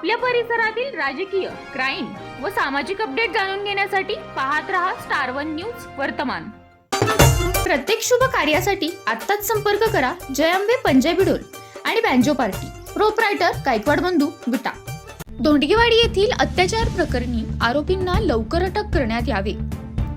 आपल्या परिसरातील राजकीय क्राईम व सामाजिक अपडेट जाणून घेण्यासाठी पाहत रहा स्टार वन न्यूज वर्तमान. प्रत्येक शुभ कार्यासाठी आत्ताच संपर्क करा जयंबे पंजाबी डोल आणि बँजो पार्टी प्रोपरायटर गायकवाड बंधू विटा. दोंडगेवाडी येथील अत्याचार प्रकरणी आरोपींना लवकर अटक करण्यात यावे.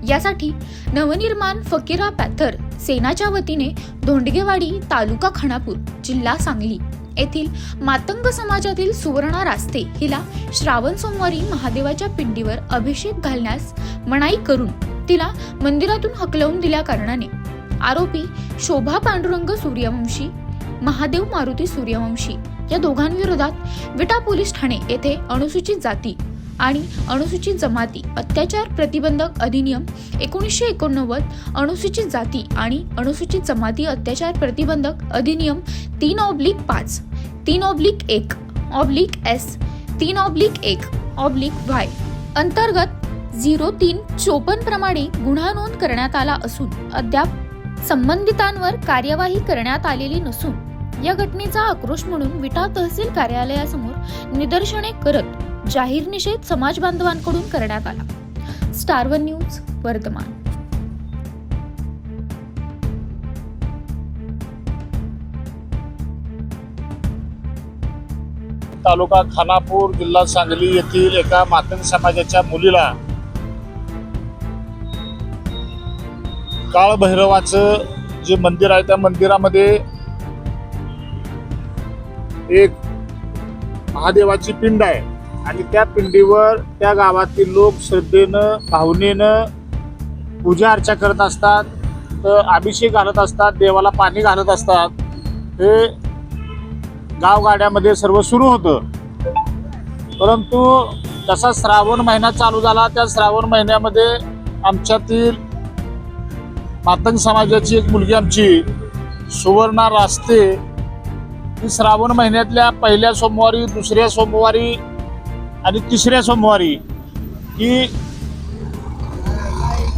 यासाठी नवनिर्माण फकीरा पॅथर सेनाच्या वतीने धोंडगेवाडी तालुका खानापूर जिल्हा सांगली. येथील मातंग समाजातील सुवर्णा रास्ते हिला श्रावण सोमवारी महादेवाच्या पिंडीवर अभिषेक घालण्यास मनाई करून तिला मंदिरातून हकलवून दिल्या कारणाने. आरोपी शोभा पांडुरंग सूर्यवंशी महादेव मारुती सूर्यवंशी या दोघांविरोधात विटा पोलीस ठाणे येथे अनुसूचित जाती आणि अनुसूचित जमाती अत्याचार प्रतिबंधक अधिनियम एकोणीसशे एकोणनव्वद अनुसूचित जाती आणि अनुसूचित जमाती अत्याचार प्रतिबंधक अधिनियम तीन ऑब्लिक पाच तीन ऑब्लिक एक ऑब्लिक एस तीन ऑब्लिक एक ऑब्लिक वाय अंतर्गत झिरो तीन चोपन्न प्रमाणे गुन्हा नोंद करण्यात आला असून अद्याप संबंधितांवर कार्यवाही करण्यात आलेली नसून या घटनेचा आक्रोश म्हणून विटा तहसील कार्यालयासमोर निदर्शने करत जाहीर निषेध समाज बांधवांकडून करण्यात आला. स्टार वन न्यूज वर्तमान तालुका खानापूर जिल्हा सांगली येथील एका मातंग समाजाच्या मुलीला काळभैरवाचं जे मंदिर आहे त्या मंदिरामध्ये एक महादेवाची पिंड आहे. आणि त्या पिंडीवर त्या गावातील लोक श्रद्धेनं भावनेनं पूजा अर्चा करत असतात तर अभिषेक घालत असतात देवाला पाणी घालत असतात. हे गावगाड्यामध्ये सर्व सुरू होतं. परंतु जसा श्रावण महिना चालू झाला त्या श्रावण महिन्यामध्ये आमच्यातील मातंग समाजाची एक मुलगी आमची सुवर्णा रास्ते ही श्रावण महिन्यातल्या पहिल्या सोमवारी दुसऱ्या सोमवारी आणि तिसऱ्या सोमवारी की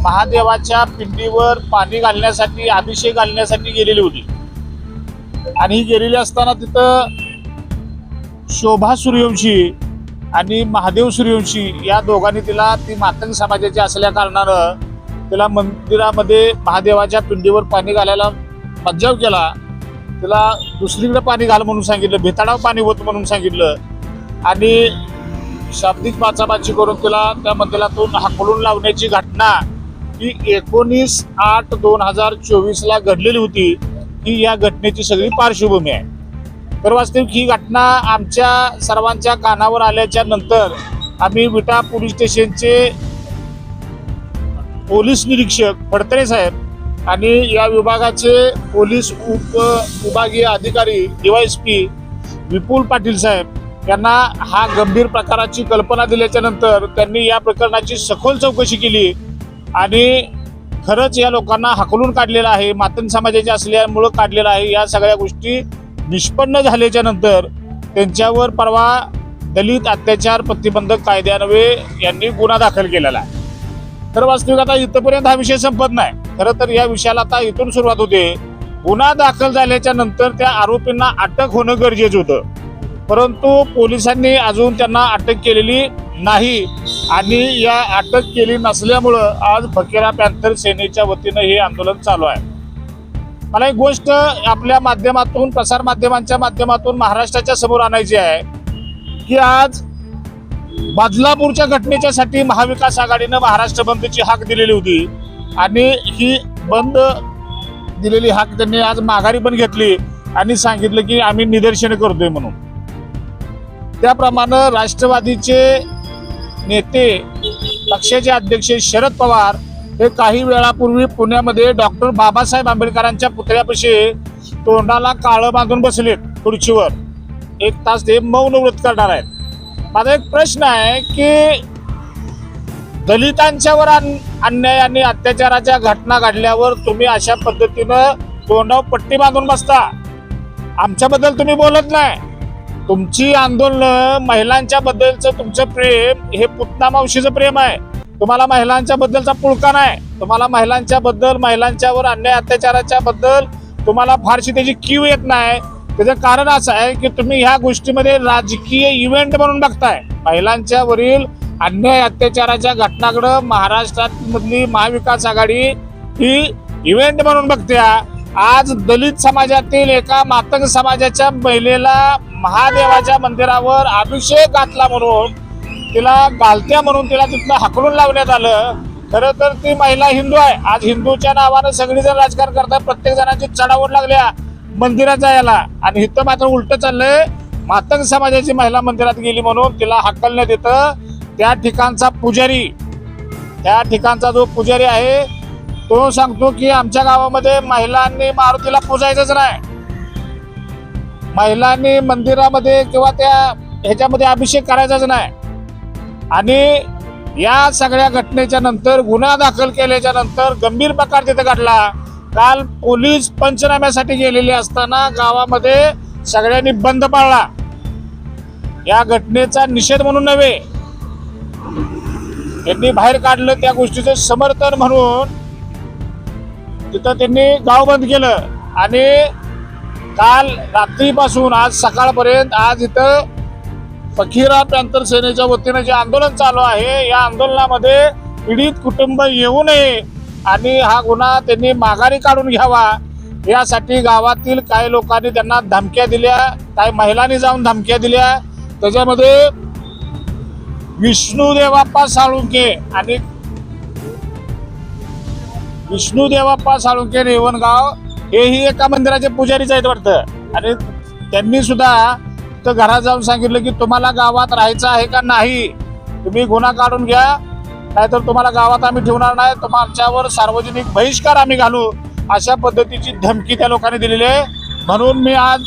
महादेवाच्या पिंडीवर पाणी घालण्यासाठी अभिषेक घालण्यासाठी गेलेली होती. आणि ही गेलेली असताना तिथं शोभा सूर्यवंशी आणि महादेव सूर्यवंशी या दोघांनी तिला ती मातंग समाजाची असल्या कारणानं तिला मंदिरामध्ये महादेवाच्या पिंडीवर पाणी घालायला मज्जाव केला. तिला दुसरीकडे पाणी घाल म्हणून सांगितलं भेताडाव पाणी होत म्हणून सांगितलं. आणि शाब्दिक बाचाबाची करून तिला त्या मंदिरातून हाकलून लावण्याची घटना ही एकोणीस आठ दोन हजार चोवीसला घडलेली होती. ही या घटनेची सगळी पार्श्वभूमी आहे. तर वास्तविक ही घटना आमच्या सर्वांच्या कानावर आल्याच्यानंतर आम्ही विटा पोलीस स्टेशनचे पोलीस निरीक्षक फडतरे साहेब आणि या विभागाचे पोलीस उप विभागीय अधिकारी डीवायएसपी विपुल पाटील साहेब यांना हा गंभीर प्रकाराची कल्पना दिल्याच्या नंतर त्यांनी या प्रकरणाची सखोल चौकशी केली. आणि खरंच या लोकांना हाकलून काढलेलं आहे मातन समाजाचे असल्यामुळं काढलेलं आहे या सगळ्या गोष्टी निष्पन्न झाल्याच्यानंतर त्यांच्यावर परवा दलित अत्याचार प्रतिबंधक कायद्यान्वये यांनी गुन्हा दाखल केलेला आहे. तर वास्तविक आता इथपर्यंत हा विषय संपत नाही. खरं तर या विषयाला आता इथून सुरुवात होते. गुन्हा दाखल झाल्याच्यानंतर त्या आरोपींना अटक होणं गरजेचं होतं. परंतु पोलिसांनी अजून त्यांना अटक केलेली नाही आणि या अटक केली नसल्यामुळं आज फकीरा पॅन्थर सेनेच्या वतीनं हे आंदोलन चालू आहे. मला एक गोष्ट आपल्या माध्यमातून प्रसार माध्यमांच्या माध्यमातून महाराष्ट्राच्या समोर आणायची आहे की आज बदलापूरच्या घटनेच्या साठी महाविकास आघाडीनं महाराष्ट्र बंदची हाक दिलेली होती आणि ही बंद दिलेली हाक त्यांनी आज माघारी पण घेतली आणि सांगितलं की आम्ही निदर्शने करतोय म्हणून. त्याप्रमाणे राष्ट्रवादीचे नेते पक्षाचे अध्यक्ष शरद पवार हे काही वेळापूर्वी पुण्यामध्ये डॉक्टर बाबासाहेब आंबेडकरांच्या पुतळ्यापाशी तोंडाला काळं बांधून बसलेत खुर्चीवर. एक तास ते मौन व्रत करणार आहेत. माझा एक प्रश्न आहे की दलितांच्यावर अन- अन्याय आणि अत्याचाराच्या घटना घडल्यावर तुम्ही अशा पद्धतीनं तोंडावर पट्टी बांधून बसता? आमच्याबद्दल तुम्ही बोलत नाही. तुमची आंदोलन महिलांच्या बद्दलचं तुमचं प्रेम हे पुतना मावशीचं प्रेम आहे. तुम्हाला महिलांच्या बद्दलचा पुळका नाही. तुम्हाला महिलांच्या बद्दल महिलांच्यावर अन्याय अत्याचाराच्या बद्दल तुम्हाला फारशी त्याची कीव येत नाही. त्याचं कारण असं आहे की तुम्ही ह्या गोष्टीमध्ये राजकीय इव्हेंट म्हणून बघताय. महिलांच्या वरील अन्याय अत्याचाराच्या घटनाकडं महाराष्ट्रात मधली महाविकास आघाडी ही इव्हेंट म्हणून बघते. आज दलित समाजातील एका मातंग समाजाच्या महिलेला महादेवाच्या मंदिरावर अभिषेक घातला म्हणून तिला गालत्या म्हणून तिला तिथलं हाकलून लावण्यात आलं. खरं तर ती महिला हिंदू आहे. आज हिंदूच्या नावानं सगळीजण राजकारण करतात. प्रत्येक जणांची चढावड लागल्या मंदिरात जायला. आणि इथं मात्र उलट चाललंय. मातंग समाजाची महिला मंदिरात गेली म्हणून तिला हकलण्यात येतं. त्या ठिकाणचा पुजारी त्या ठिकाणचा जो पुजारी आहे तो सांगतो की आमच्या गावामध्ये महिलांनी मारुतीला पूजायचंच नाही. महिलांनी मंदिरामध्ये किंवा त्या ह्याच्यामध्ये अभिषेक करायचाच नाही. आणि या सगळ्या घटनेच्या नंतर गुन्हा दाखल केल्याच्यानंतर गंभीर प्रकार तिथे घडला. काल पोलीस पंचनाम्यासाठी गेलेले असताना गावामध्ये सगळ्यांनी बंद पाळला. या घटनेचा निषेध म्हणून नव्हे. त्यांनी बाहेर काढलं त्या गोष्टीचं समर्थन म्हणून. तिथं त्यांनी गाव बंद केलं. आणि काल रात्रीपासून आज सकाळपर्यंत आज इथं फकीरा प्रांतर सेनेच्या वतीनं जे आंदोलन चालू आहे या आंदोलनामध्ये पीडित कुटुंब येऊ नये आणि हा गुन्हा त्यांनी माघारी काढून घ्यावा यासाठी गावातील काही लोकांनी त्यांना धमक्या दिल्या काही महिलांनी जाऊन धमक्या दिल्या. त्याच्यामध्ये विष्णुदेवाप्पा साळुंके आणि विष्णुदेवाप्पा साळुंके रेवणगाव हेही एका मंदिराचे पुजारीच आहेत वाटतं. आणि त्यांनी सुद्धा तर घरात जाऊन सांगितलं की तुम्हाला गावात राहायचं आहे का नाही? तुम्ही गुन्हा काढून घ्या. नाहीतर तुम्हाला गावात आम्ही ठेवणार नाही. तुमच्यावर सार्वजनिक बहिष्कार आम्ही घालू. अशा पद्धतीची धमकी त्या लोकांनी दिलेली आहे. म्हणून मी आज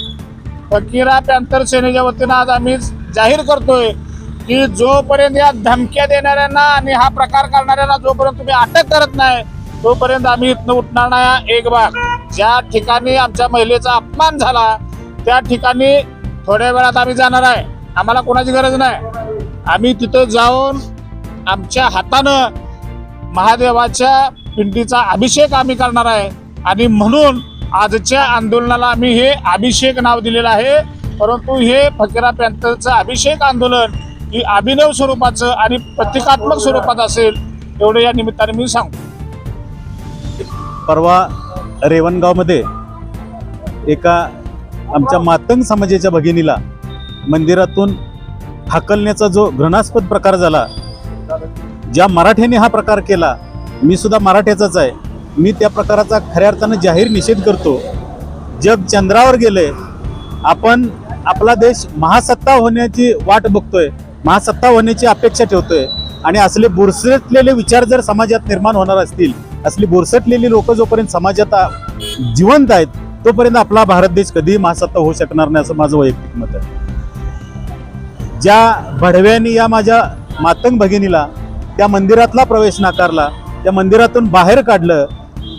फकीरा पॅंथर सेनेच्या वतीनं आज आम्ही जाहीर करतोय की जोपर्यंत या धमक्या देणाऱ्यांना आणि हा प्रकार करणाऱ्यांना जोपर्यंत तुम्ही अटक करत नाही तोपर्यंत आम्ही इथनं उठणार नाही. एक भाग. ज्या ठिकाणी आमच्या महिलेचा अपमान झाला त्या ठिकाणी थोड्या वेळात आम्ही जाणार आहे. आम्हाला कोणाची गरज नाही. आम्ही तिथं जाऊन आमच्या हातानं महादेवाच्या पिंडीचा अभिषेक आम्ही करणार आहे. आणि म्हणून आजच्या आंदोलनाला आम्ही हे अभिषेक नाव दिलेलं आहे. परंतु हे फकीरा पॅन्थरचं अभिषेक आंदोलन ही अभिनव स्वरूपाचं आणि प्रतिकात्मक स्वरूपात असेल एवढं या निमित्ताने मी सांगतो. परवा रेवणगावमध्ये एका आमच्या मातंग समाजाच्या भगिनीला मंदिरातून हाकलण्याचा जो घृणास्पद प्रकार झाला ज्या मराठ्याने हा प्रकार केला मी सुद्धा मराठ्याचाच आहे. मी त्या प्रकाराचा खऱ्या अर्थानं जाहीर निषेध करतो. जग चंद्रावर गेले आपण आपला देश महासत्ता होण्याची वाट बघतोय महासत्ता होण्याची अपेक्षा ठेवतोय आणि असले बुरसटलेले विचार जर समाजात निर्माण होणार असतील असली बुरसटलेली लोक जोपर्यंत समाजात जिवंत आहेत तोपर्यंत आपला भारत देश कधीही महासत्ता होऊ शकणार नाही असं माझं वैयक्तिक मत आहे. ज्या भडव्यांनी या माझ्या मातंग भगिनीला त्या मंदिरातला प्रवेश नाकारला त्या मंदिरातून बाहेर काढलं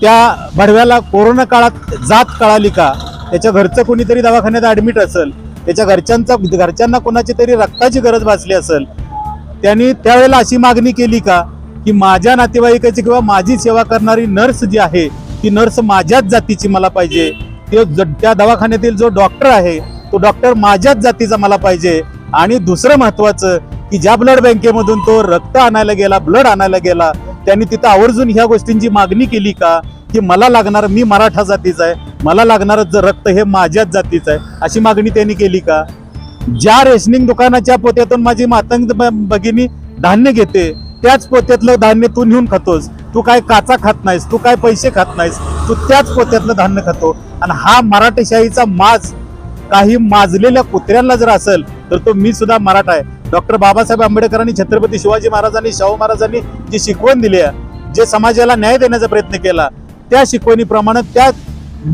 त्या भडव्याला कोरोना काळात जात कळाली का? त्याच्या घरचं कोणीतरी दवाखान्यात ऍडमिट असेल त्याच्या घरच्यांचा घरच्यांना कोणाची तरी रक्ताची गरज भासली असेल त्यांनी त्यावेळेला अशी मागणी केली का? की माझ्या नातेवाईकाची किंवा माझी सेवा करणारी नर्स जी आहे ती नर्स माझ्याच जातीची मला पाहिजे. ते ज- त्या दवाखान्यातील जो डॉक्टर आहे तो डॉक्टर माझ्याच जातीचा मला पाहिजे. आणि दुसरं महत्वाचं की ज्या ब्लड बँकेमधून तो रक्त आणायला गेला ब्लड आणायला गेला त्यांनी तिथं आवर्जून ह्या गोष्टींची मागणी केली का की मला लागणार मी मराठा जातीचा आहे मला लागणारं जर रक्त हे माझ्याच जातीचं आहे अशी मागणी त्यांनी केली का? ज्या रेशनिंग दुकानाच्या पोत्यातून माझी मातंग भगिनी धान्य घेते त्याच पोत्यातलं धान्य तू नेऊन खातोस. तू काय काचा खात नाहीस तू काय पैसे खात नाहीस तू त्याच पोत्यातलं धान्य खातो. आणि हा मराठेशाहीचा माज काही माजलेल्या कुत्र्यांना जर असेल तर तो मी सुद्धा मराठा आहे. डॉक्टर बाबासाहेब आंबेडकरांनी छत्रपती शिवाजी महाराजांनी शाहू महाराजांनी जी शिकवण दिली आहे जे समाजाला न्याय देण्याचा प्रयत्न केला त्या शिकवणीप्रमाणे त्या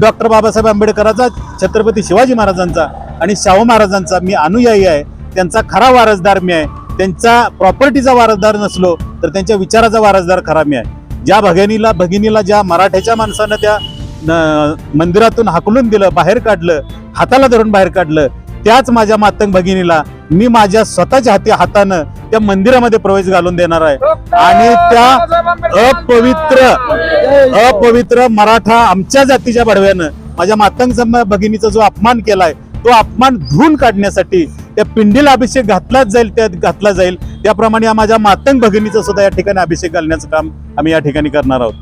डॉक्टर बाबासाहेब आंबेडकरांचा छत्रपती शिवाजी महाराजांचा आणि शाहू महाराजांचा मी अनुयायी आहे. त्यांचा खरा वारसदार मी आहे. त्यांचा प्रॉपर्टीचा वारसदार नसलो तर त्यांच्या विचाराचा वारसदार खरा मी आहे. ज्या भगिनीला भगिनीला ज्या मराठ्याच्या माणसानं त्या मंदिरातून हाकलून दिलं बाहेर काढलं हाताला धरून बाहेर काढलं त्याच माझ्या मातंग भगिनीला मी माझ्या स्वतःच्या हाती हातानं त्या मंदिरामध्ये प्रवेश घालून देणार आहे. आणि त्या अपवित्र अपवित्र मराठा आमच्या जातीच्या बडव्यानं माझ्या मातंग सम- भगिनीचा जो अपमान केलाय तो अपमान धुवून काढण्यासाठी त्या पिंडीला अभिषेक घातलाच जाईल त्यात घातला जाईल. त्याप्रमाणे या माझ्या मातंग भगिनीचं सुद्धा या ठिकाणी अभिषेक घालण्याचं काम आम्ही या ठिकाणी करणार आहोत.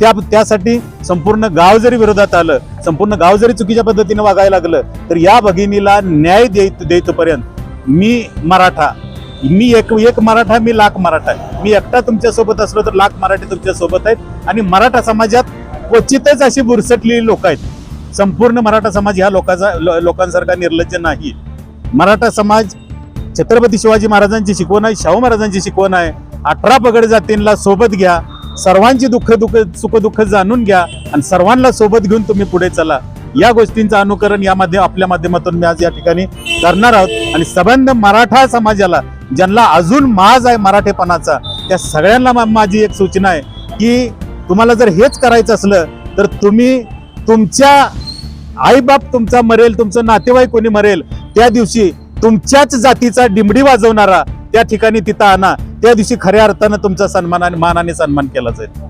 त्या त्यासाठी संपूर्ण गाव जरी विरोधात आलं संपूर्ण गाव जरी चुकीच्या पद्धतीने वागायला लागलं तर या भगिनीला न्याय देत देतपर्यंत मी मराठा मी एक एक मराठा मी लाख मराठा आहे. मी एकटा तुमच्यासोबत असलो तर लाख मराठी तुमच्यासोबत आहेत. आणि मराठा समाजात क्वचितच अशी बुरसटलेली लोक आहेत. संपूर्ण मराठा समाज ह्या लोकांचा लोकांसारखा निर्लज्ज नाही. मराठा समाज छत्रपती शिवाजी महाराजांची शिकवण आहे शाहू महाराजांची शिकवण आहे. अठरा पगड जातींना सोबत घ्या सर्वांची दुःख दुःख सुख दुःख जाणून घ्या आणि सर्वांना सोबत घेऊन तुम्ही पुढे चला. या गोष्टींचं अनुकरण या माध्यम आपल्या माध्यमातून मी आज या ठिकाणी करणार आहोत. आणि संबंध मराठा समाजाला ज्यांना अजून माज आहे मराठेपणाचा त्या सगळ्यांना माझी एक सूचना आहे की तुम्हाला जर हेच करायचं असलं तर तुम्ही तुमच्या आईबाप तुमचा मरेल तुमचं नातेवाईक कोणी मरेल त्या दिवशी तुमच्याच जातीचा डिमडी वाजवणारा त्या ठिकाणी तिथं आणा. त्या दिवशी खऱ्या अर्थानं तुमचा सन्मान आणि मानाने सन्मान केला जाईल.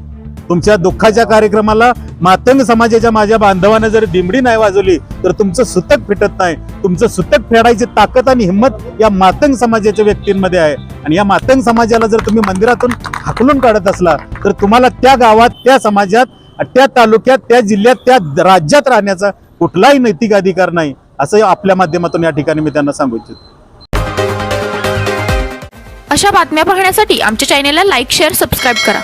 तुमच्या दुःखाच्या कार्यक्रमाला मातंग समाजाच्या माझ्या बांधवानं जर डिमडी नाही वाजवली तर तुमचं सुतक फिटत नाही. तुमचं सुतक फेडायची ताकद आणि हिंमत या मातंग समाजाच्या व्यक्तींमध्ये आहे. आणि या मातंग समाजाला जर तुम्ही मंदिरातून हाकलून काढत असला तर तुम्हाला त्या गावात त्या समाजात त्या तालुक्यात त्या जिल्ह्यात त्या राज्यात राहण्याचा कुठलाही नैतिक अधिकार नाही. असं आपल्या माध्यमातून या ठिकाणी मी त्यांना सांगू इच्छितो. अशा बातम्या पाहण्यासाठी आमच्या चॅनेलला लाईक शेअर सबस्क्राईब करा.